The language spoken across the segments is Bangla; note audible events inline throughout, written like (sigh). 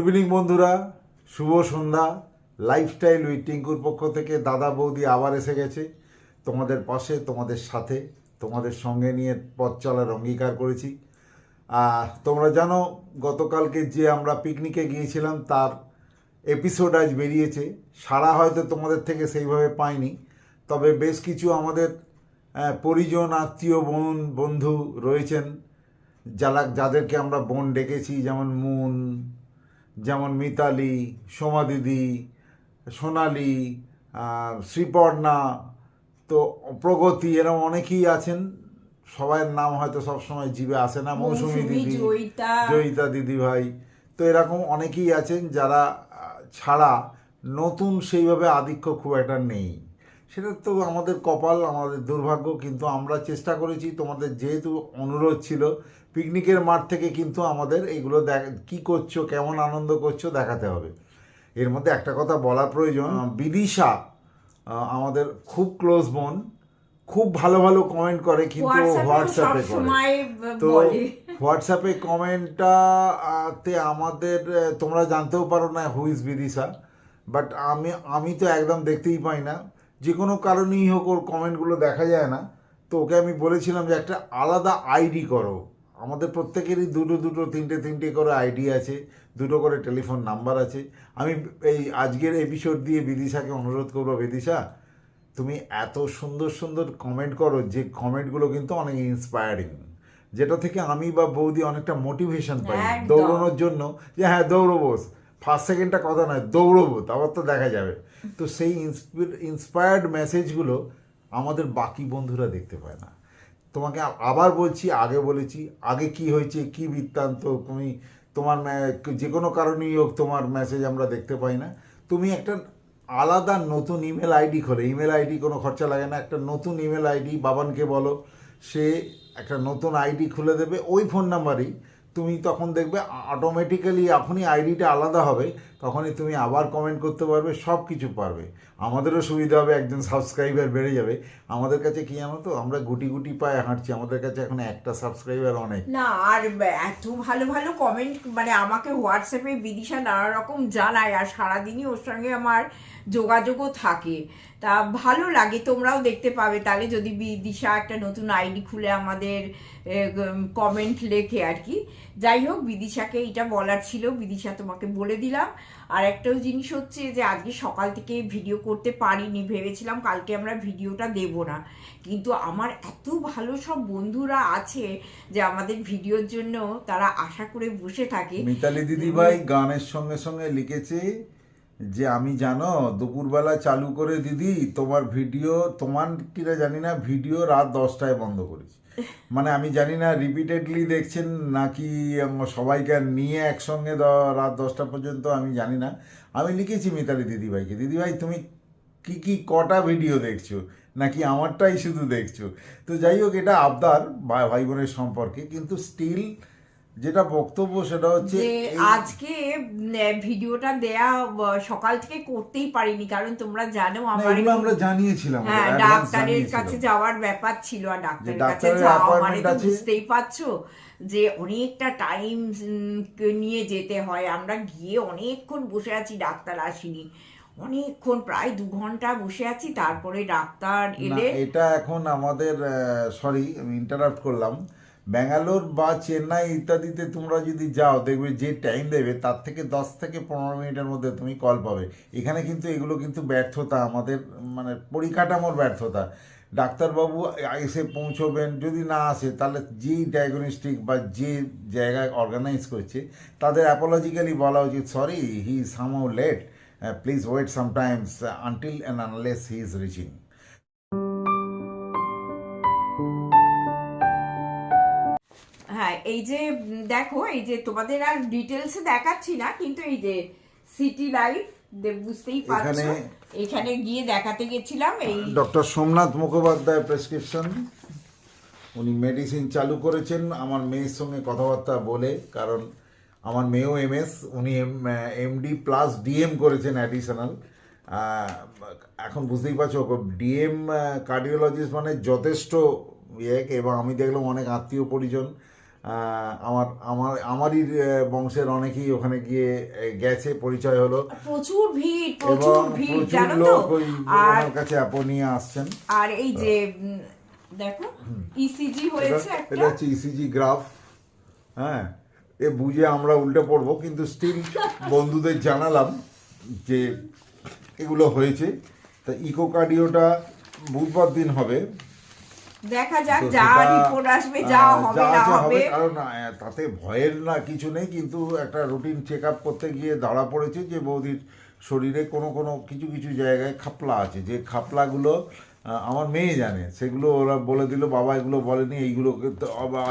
ইভিনিং বন্ধুরা। শুভ সন্ধ্যা। লাইফস্টাইল উইথ টিঙ্কুর পক্ষ থেকে দাদা বৌদি আবার এসে গেছে। তোমাদের পাশে তোমাদের সাথে তোমাদের সঙ্গে নিয়ে পথ চলার অঙ্গীকার করেছি। আহ, তোমরা জানো গতকালকে যে আমরা পিকনিকে গিয়েছিলাম তার এপিসোড আজ বেরিয়েছে। সারা হয়তো তোমাদের থেকে সেইভাবে পাইনি। তবে বেশ কিছু আমাদের পরিজন আত্মীয় বোন বন্ধু রয়েছেন। যারা যাদেরকে আমরা বোন ডেকেছি যেমন মুন যেমন মিতালি সোমা দিদি সোনালি শ্রীপর্ণা তো প্রগতি এরকম অনেকেই আছেন। সবাইয়ের নাম হয়তো সবসময় জিভে আসে না। মৌসুমি দিদি। জয়িতা। দিদি ভাই। তো এরকম অনেকেই আছেন যারা ছাড়া নতুন সেইভাবে আধিক্য খুব একটা নেই। সেটা তো আমাদের কপাল আমাদের দুর্ভাগ্য কিন্তু আমরা চেষ্টা করেছি তোমাদের যেহেতু অনুরোধ ছিল পিকনিকের মাঠ থেকে কিন্তু আমাদের এগুলো দেখ কী করছ কেমন আনন্দ করছ দেখাতে হবে। এর মধ্যে একটা কথা বলা প্রয়োজন বিদিশা আমাদের খুব ক্লোজ বোন খুব ভালো ভালো কমেন্ট করে কিন্তু হোয়াটসঅ্যাপে করে। তো হোয়াটসঅ্যাপে কমেন্টটাতে আমাদের তোমরা জানতেও পারো না হুইজ বিদিশা বাট আমি আমি তো একদম দেখতেই পাই না। যে কোনো কারণেই হোক ওর কমেন্টগুলো দেখা যায় না তো ওকে আমি বলেছিলাম যে একটা আলাদা আইডি করো। আমাদের প্রত্যেকেরই দুটো দুটো তিনটে তিনটে করে আইডি আছে দুটো করে টেলিফোন নাম্বার আছে। আমি এই আজকের এপিসোড দিয়ে বিদিশাকে অনুরোধ করব বিদিশা তুমি এত সুন্দর সুন্দর কমেন্ট করো যে কমেন্টগুলো কিন্তু অনেক ইন্সপায়ারিং যেটা থেকে আমি বা বৌদি অনেকটা মোটিভেশন পাই। দৌড়ানোর জন্য যে হ্যাঁ দৌড়বো। ফার্স্ট সেকেন্ডটা কথা নয়, দৌড়বো, তারপর তো দেখা যাবে। তো সেই ইন্সপায়ার্ড মেসেজগুলো আমাদের বাকি বন্ধুরা দেখতে পায় না। তোমাকে আবার বলছি, আগে বলেছি, আগে কি হয়েছে, কি বৃত্তান্ত, তুমি, তোমার যে কোনো কারণেই হোক তোমার মেসেজ আমরা দেখতে পাই না। তুমি একটা আলাদা নতুন ইমেল আইডি খোলে। ইমেল আইডি কোনো খরচা লাগে না। একটা নতুন ইমেল আইডি বাবানকে বলো, সে একটা নতুন আইডি খুলে দেবে। ওই ফোন নাম্বারই তুমি তখন দেখবে অটোমেটিক্যালি এখনই আইডিটা আলাদা হবে। তখনই তুমি আবার কমেন্ট করতে পারবে সব কিছু পারবে। আমাদেরও সুবিধা হবে, একজন সাবস্ক্রাইবার বেড়ে যাবে। আমাদের কাছে কি জানো তো, আমরা গুটি গুটি পায়ে হাঁটছি। আমাদের কাছে এখন একটা সাবস্ক্রাইবার অনেক। না, আর এত ভালো ভালো কমেন্ট মানে আমাকে হোয়াটসঅ্যাপে বিদিশা নানা রকম জানায়, আর সারাদিনই ওর সঙ্গে আমার যোগাযোগও থাকে। তা ভালো লাগে, তোমরাও দেখতে পাবে। তাহলে যদি বিদিশা একটা নতুন আইডি খুলে আমাদের কমেন্ট লেখে আর কি। যাই হোক, বিদিশাকে এটা বলার ছিল। বিদিশা তোমাকে বলে দিলাম। আর একটাও জিনিস হচ্ছে যে আজকে সকাল থেকে ভিডিও করতে পারিনি ভেবেছিলাম কালকে আমরা ভিডিওটা দেব না। কিন্তু আমার এত ভালো সব বন্ধুরা আছে যে আমাদের ভিডিওর জন্য তারা আশা করে বসে থাকে। মিতালি দিদিভাই গানের সঙ্গে সঙ্গে লিখেছে যে আমি জানো দুপুরবেলা চালু করে দিদি তোমার ভিডিও তোমার কিনা জানি না ভিডিও রাত দশটায় বন্ধ করেছি। মানে আমি জানি না রিপিটেডলি দেখছেন নাকি সবাইকে নিয়ে একসঙ্গে রাত দশটা পর্যন্ত আমি জানি না। আমি লিখেছি মিতালি দিদিভাইকে, দিদিভাই, তুমি কি কি কটা ভিডিও দেখছ? নাকি আমারটাই শুধু দেখছ? তো যাই হোক, এটা আবদার ভাই বোনের সম্পর্কে, কিন্তু স্টিল যেটা বক্তব্য সেটা হচ্ছে আজকে ভিডিওটা দেয়া সকাল থেকে করতেই পারিনি কারণ তোমরা জানো আমার আমরা জানিয়েছিলাম হ্যাঁ ডাক্তারের কাছে যাওয়ার ব্যাপার ছিল আর ডাক্তারের কাছে যাওয়া মানে তো বুঝতেই পারছ যে অনেকটা টাইম নিয়ে যেতে হয়। আমরা গিয়ে অনেকক্ষণ বসে আছি ডাক্তার আসেনি। অনেকক্ষণ প্রায় দু ঘণ্টা বসে আছি তারপরে ডাক্তার এলে এটা এখন আমাদের সরি আমি ইন্টারাপ্ট করলাম। ব্যাঙ্গালোর বা চেন্নাই ইত্যাদিতে তোমরা যদি যাও, দেখবে যে টাইম দেবে, তার থেকে দশ থেকে পনেরো মিনিটের মধ্যে তুমি কল পাবে। এখানে কিন্তু এগুলো কিন্তু ব্যর্থতা, আমাদের মানে পরিকাঠামোর ব্যর্থতা। ডাক্তারবাবু এসে পৌঁছবেন, যদি না আসে, তাহলে যেই ডায়াগনস্টিক বা যে জায়গায় অর্গানাইজ করছে, তাদের অ্যাপোলজিক্যালি বলা উচিত sorry he সামও late please wait sometimes until and unless he is reaching এই যে দেখো এই যে তোমাদের আর ডিটেলসে দেখাচ্ছি না কিন্তু এই যে সিটি লাইফ বুঝতেই পারছ? এখানে- গিয়ে দেখাতে গেছিলাম এই ডক্টর সোমনাথ মুখোপাধ্যায় প্রেসক্রিপশন উনি মেডিসিন চালু করেছেন। আমার মেয়ের সঙ্গে কথাবার্তা বলে কারণ আমার মেয়েও এমএস উনি এমডি প্লাস ডিএম করেছেন অ্যাডিশনাল এখন বুঝতেই পারছ ডিএম কার্ডিওলজিস্ট মানে যথেষ্ট ইয়ে এবং আমি দেখলাম অনেক আত্মীয় পরিজন। আমার আমার আমারই বংশের অনেকেই ওখানে গিয়ে গেছে পরিচয় হলো। প্রচুর ভিড় এবং প্রচুর ভিড় জানো তো? আর কাছে নিয়ে আসছেন। আর এই যে দেখো ইসিজি হয়েছে এটা- একটা। এটা হচ্ছে ইসিজি গ্রাফ হ্যাঁ এ বুঝে আমরা উল্টে পড়ব কিন্তু স্টিল (laughs) বন্ধুদের জানালাম যে এগুলো হয়েছে। তা ইকোকার্ডিওটা বুধবার দিন হবে। দেখা যাক যা রিপোর্ট আসবে যা হবে না হবে কারণ তাতে ভয়ের না কিছু নেই কিন্তু একটা রুটিন চেক আপ করতে গিয়ে ধরা পড়েছে যে বৌদির শরীরে কোনো কোনো কিছু কিছু জায়গায় খাপলা আছে। যে খাপলাগুলো আমার মেয়ে জানে সেগুলো ওরা বলে দিল বাবা এগুলো বলেনি এইগুলো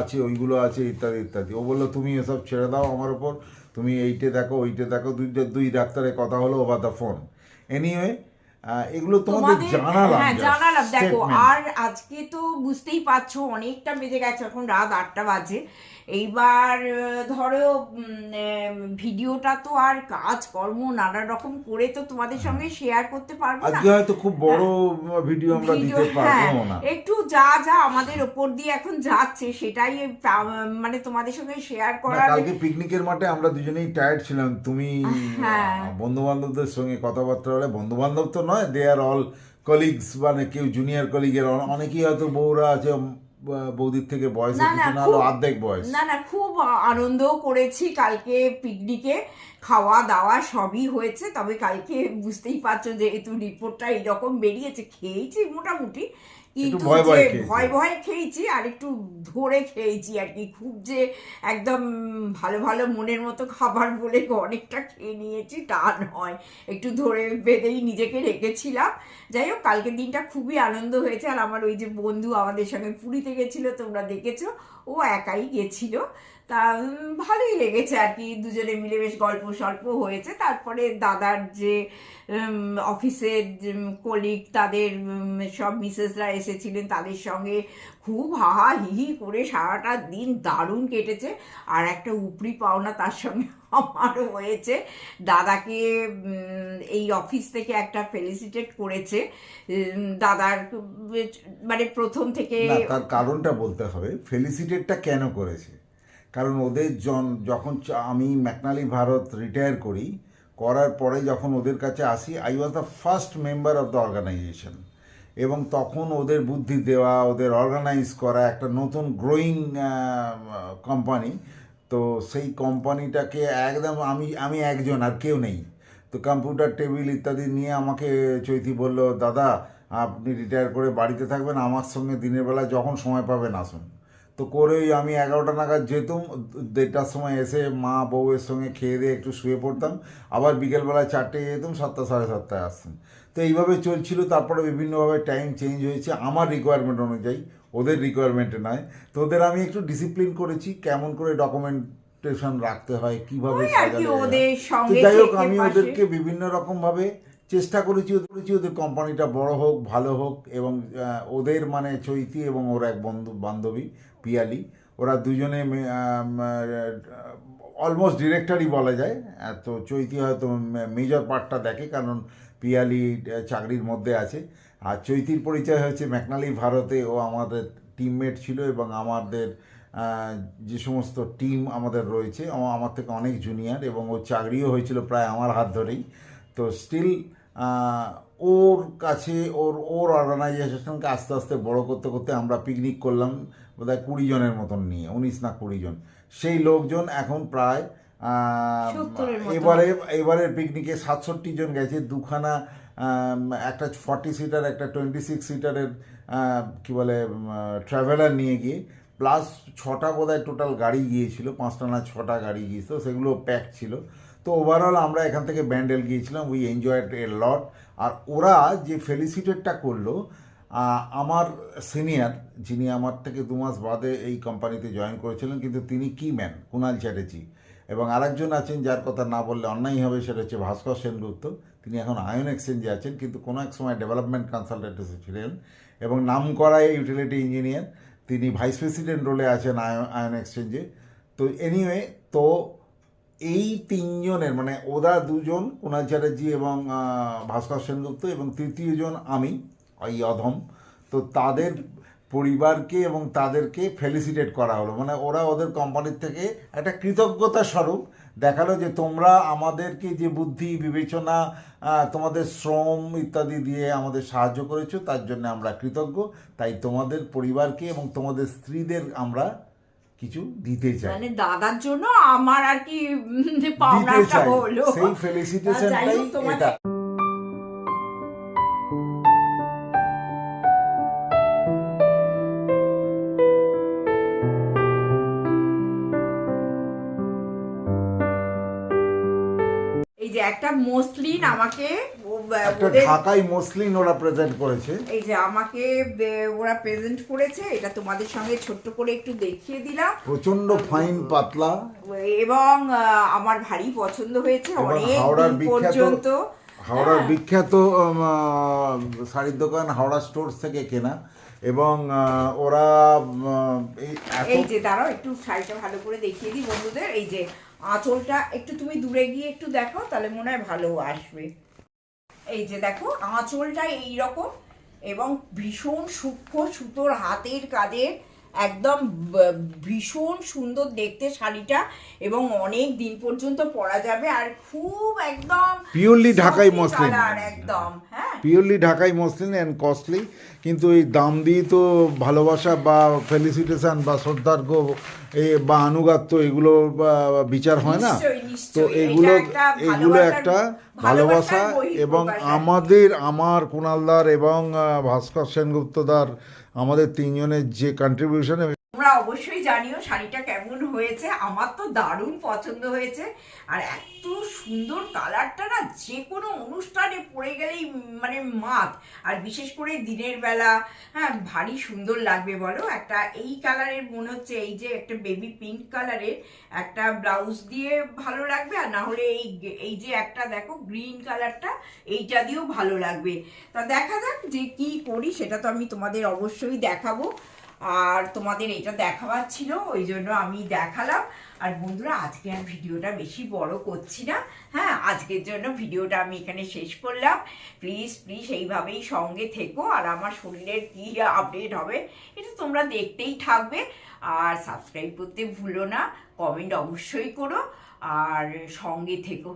আছে ওইগুলো আছে ইত্যাদি ইত্যাদি। ও বলল তুমি এসব ছেড়ে দাও আমার ওপর তুমি এইটে দেখো ওইটে দেখো দুই দুই ডাক্তারের কথা হলো ওভার দ্য ফোন এনিওয়ে এগুলো তোমাদের তোমাদের জানালাম হ্যাঁ জানালাম দেখো আর আজকে তো বুঝতেই পারছ অনেকটা বেজে গেছে এখন রাত আটটা বাজে। এইবার ধরো ভিডিওটা তো আর কাজ কর্ম নানা রকম করে তো তোমাদের সঙ্গে শেয়ার করতে পারব না। আজকে হয়তো খুব বড় ভিডিও আমরা দিতে হ্যাঁ। পারব না। একটু যা যা আমাদের ওপর দিয়ে এখন যাচ্ছে সেটাই মানে তোমাদের সঙ্গে শেয়ার করার কালকে পিকনিকের মাঠে আমরা দুজনেই টায়ার্ড ছিলাম। তুমি হ্যাঁ। বন্ধু বান্ধবদের সঙ্গে কথাবার্তা বলে বন্ধু বান্ধব তো নয় দে আর অল কলিগস মানে কেউ জুনিয়র কলিগের অনেকেই হয়তো বউরা আছে বৌদির থেকে বয়সে অর্ধেক বয়স। না না খুব আনন্দ করেছি কালকে পিকনিকে খাওয়া দাওয়া সবই হয়েছে তবে কালকে বুঝতেই পারছ যে যেহেতু রিপোর্টটা এইরকম বেরিয়েছে খেয়েছি মোটামুটি। কিন্তু ভয় ভয় খেয়েছি। ভয় ভয় খেয়েছি আর একটু ধরে খেয়েছি আর কি। খুব যে একদম ভালো ভালো মনের মতো খাবার বলে অনেকটা খেয়ে নিয়েছি তা নয়। একটু ধরে বেঁধেই নিজেকে রেখেছিলাম। যাই হোক কালকের দিনটা খুবই আনন্দ হয়েছে। আর আমার ওই যে বন্ধু আমাদের সঙ্গে পুরীতে গেছিল তোমরা দেখেছ ও একাই গেছিল। তা ভালোই লেগেছে আর কি। দুজনে মিলে বেশ গল্প সল্প হয়েছে। তারপরে দাদার যে অফিসের কলিগ তাদের সব মিসেসরা এসেছিলেন। তাদের সঙ্গে খুব হাহা, হিহি করে সারাটা দিন দারুণ কেটেছে। আর একটা উপরি পাওনা তার সঙ্গে (laughs) আমারও হয়েছে। দাদাকে এই অফিস থেকে একটা ফেলিসিটেট করেছে। দাদার মানে প্রথম থেকে কারণটা বলতে হবে। ফেলিসিটেটটা কেন করেছে? কারণ ওদের জন, যখন আমি ম্যাকনালি ভারত রিটায়ার করি, করার পরে যখন ওদের কাছে আসি I was the first member of the organisation এবং তখন ওদের বুদ্ধি দেওয়া, ওদের অর্গানাইজ করা, একটা নতুন গ্রোয়িং কোম্পানি তো সেই কোম্পানিটাকে একদম আমি আমি একজন, আর কেউ নেই। তো কম্পিউটার টেবিল ইত্যাদি নিয়ে আমাকে চৈতি বলল, দাদা, আপনি রিটায়ার করে বাড়িতে থাকবেন, আমার সঙ্গে দিনের বেলা যখন সময় পাবেন, আসুন। তো করেই আমি এগারোটা নাগাদ যেতাম দেড়টার সময় এসে মা বউয়ের সঙ্গে খেয়ে দিয়ে একটু শুয়ে পড়তাম। আবার বিকেলবেলা চারটে যেতাম সাতটা সাড়ে সাতটায় আসতাম। তো এইভাবে চলছিল তারপরে বিভিন্নভাবে টাইম চেঞ্জ হয়েছে আমার রিকোয়ারমেন্ট অনুযায়ী। ওদের রিকোয়ারমেন্টে নয়। তো ওদের আমি একটু ডিসিপ্লিন করেছি কেমন করে ডকুমেন্টেশন রাখতে হয় কীভাবে যাই হোক আমি ওদেরকে বিভিন্ন রকম ভাবে চেষ্টা করেছি ওদের করেছি ওদের কোম্পানিটা বড় হোক ভালো হোক এবং ওদের মানে চৈতি এবং ওর এক বন্ধু বান্ধবী পিয়ালি। ওরা দুজনে অলমোস্ট ডিরেক্টরই বলা যায়। তো চৈতি হয়তো মেজর পার্টটা দেখে, কারণ পিয়ালি চাকরির মধ্যে আছে। আর চৈতির পরিচয় হচ্ছে ম্যাকনালি ভারতে ও আমাদের টিমমেট ছিল এবং আমাদের যে সমস্ত টিম আমাদের রয়েছে আমার থেকে অনেক জুনিয়র এবং ওর চাকরিও হয়েছিল প্রায় আমার হাত ধরেই। তো স্টিল ওর কাছে ওর ওর অর্গানাইজেশনকে আস্তে আস্তে বড় করতে করতে আমরা পিকনিক করলাম বোধহয় কুড়ি জনের মতন নিয়ে উনিশ না কুড়ি জন। সেই লোকজন এখন প্রায় এবারে এবারের পিকনিকে সাতষট্টি জন গেছে দুখানা একটা ফর্টি সিটার একটা টোয়েন্টি সিক্স সিটারের কী বলে ট্রাভেলার নিয়ে গিয়ে প্লাস ছটা বোধহয় টোটাল গাড়ি গিয়েছিল পাঁচটা না ছটা গাড়ি গিয়েছিল সেগুলো প্যাক ছিল। তো ওভারঅল আমরা এখান থেকে ব্যান্ডেল গিয়েছিলাম উই এনজয়েড এ লট আর ওরা যে ফেলিসিটেটটা করল আমার সিনিয়র যিনি আমার থেকে দু মাস বাদে এই কোম্পানিতে জয়েন করেছিলেন, কিন্তু তিনি কি ম্যান কুণাল চ্যাটার্জি। এবং আরেকজন আছেন যার কথা না বললে অন্যায় হবে, সেটা হচ্ছে ভাস্কর সেনগুপ্ত। তিনি এখন আয়ন এক্সচেঞ্জে আছেন, কিন্তু কোনো এক সময় ডেভেলপমেন্ট কনসালটেন্ট ছিলেন। এবং নাম করা ইউটিলিটি ইঞ্জিনিয়ার তিনি ভাইস প্রেসিডেন্ট রোলে আছেন আয়ন আয়ন এক্সচেঞ্জে তো এনিওয়ে তো এই তিনজনের মানে ওরা দুজন কুণাল চ্যাটার্জি এবং ভাস্কর সেনগুপ্ত এবং তৃতীয়জন আমি ওই অধম। তো তাদের পরিবারকে এবং তাদেরকে ফেলিসিটেট করা হলো। মানে ওরা ওদের কোম্পানির থেকে একটা কৃতজ্ঞতা স্বরূপ দেখাল যে তোমরা আমাদেরকে যে বুদ্ধি, বিবেচনা তোমাদের শ্রম ইত্যাদি দিয়ে আমাদের সাহায্য করেছ, তার জন্য আমরা কৃতজ্ঞ। তাই তোমাদের পরিবারকে এবং তোমাদের স্ত্রীদের আমরা কিছু দিতে চাই। মানে দাদার জন্য আমার আর কি পাওনাটা হলো। সেই ফেলিসিটেশনটাই এটা। এই যে একটা মসলিন আমাকে একটা ঢাকাই মসলিন ওরা প্রেজেন্ট করেছে। এই যে আমাকে ওরা প্রেজেন্ট করেছে এটা তোমাদের সঙ্গে ছোট্ট করে একটু দেখিয়ে দিলাম। প্রচণ্ড ফাইন পাতলা। এবং আমার ভারী পছন্দ হয়েছে অনেক পর্যন্ত। হাওড়ার হ্যাঁ। বিখ্যাত শাড়ির দোকান হাওড়া স্টোর্স থেকে কেনা। এবং ওরা এই এই যে দাঁড়াও একটু শাড়িটা ভালো করে দেখিয়ে দিই বন্ধুদের। এই যে আঁচলটা একটু তুমি দূরে গিয়ে একটু দেখো তাহলে মনে হয় ভালো আসবে। এই যে দেখো আঁচলটা এইরকম এবং ভীষণ সূক্ষ্ম সুতোর হাতের কাজের একদম ভীষণ সুন্দর দেখতে শাড়িটা এবং অনেক দিন পর্যন্ত পরা যাবে আর খুব একদম পিওরলি ঢাকাই মসলিন। একদম হ্যাঁ। পিওরলি ঢাকাই মসলিন অ্যান্ড কস্টলি কিন্তু এই দাম দিয়ে তো ভালোবাসা বা ফেলিসিটেশন বা শ্রদ্ধার্ঘ এ বা আনুগাত্য এগুলো বিচার হয় না। তো এগুলো এগুলো একটা ভালোবাসা এবং আমাদের আমার কুণালদার এবং ভাস্কর সেনগুপ্তদার আমাদের তিনজনের যে কন্ট্রিবিউশন অবশ্যই জানিও শাড়িটা কেমন হয়েছে। আমার তো দারুণ পছন্দ হয়েছে। আর এত সুন্দর কালারটা না যে কোনো অনুষ্ঠানে পরে গেলেই মানে মাত। আর বিশেষ করে দিনের বেলা হ্যাঁ ভারী সুন্দর লাগবে বলো। একটা এই কালারের মনে হচ্ছে, এই যে একটা বেবি পিঙ্ক কালারের একটা ব্লাউজ দিয়ে ভালো লাগবে। আর না হলে এই এই যে একটা দেখো গ্রিন কালারটা, এইটা দিয়েও ভালো লাগবে। তা দেখা যাক যে কি করি, সেটা তো আমি তোমাদের অবশ্যই দেখাবো। আর তোমাদের এটা দেখাবার ছিল ওই জন্য আমি দেখালাম। আর বন্ধুরা, আজকে আর ভিডিওটা বেশি বড় করছি না। হ্যাঁ আজকের জন্য ভিডিওটা আমি এখানে শেষ করলাম। প্লিজ প্লিজ এইভাবেই সঙ্গে থেকো, আর আমার শরীরের কী আপডেট হবে, এটা তোমরা দেখতেই থাকবে। আর সাবস্ক্রাইব করতে ভুলো না, কমেন্ট অবশ্যই করো, আর সঙ্গে থেকো।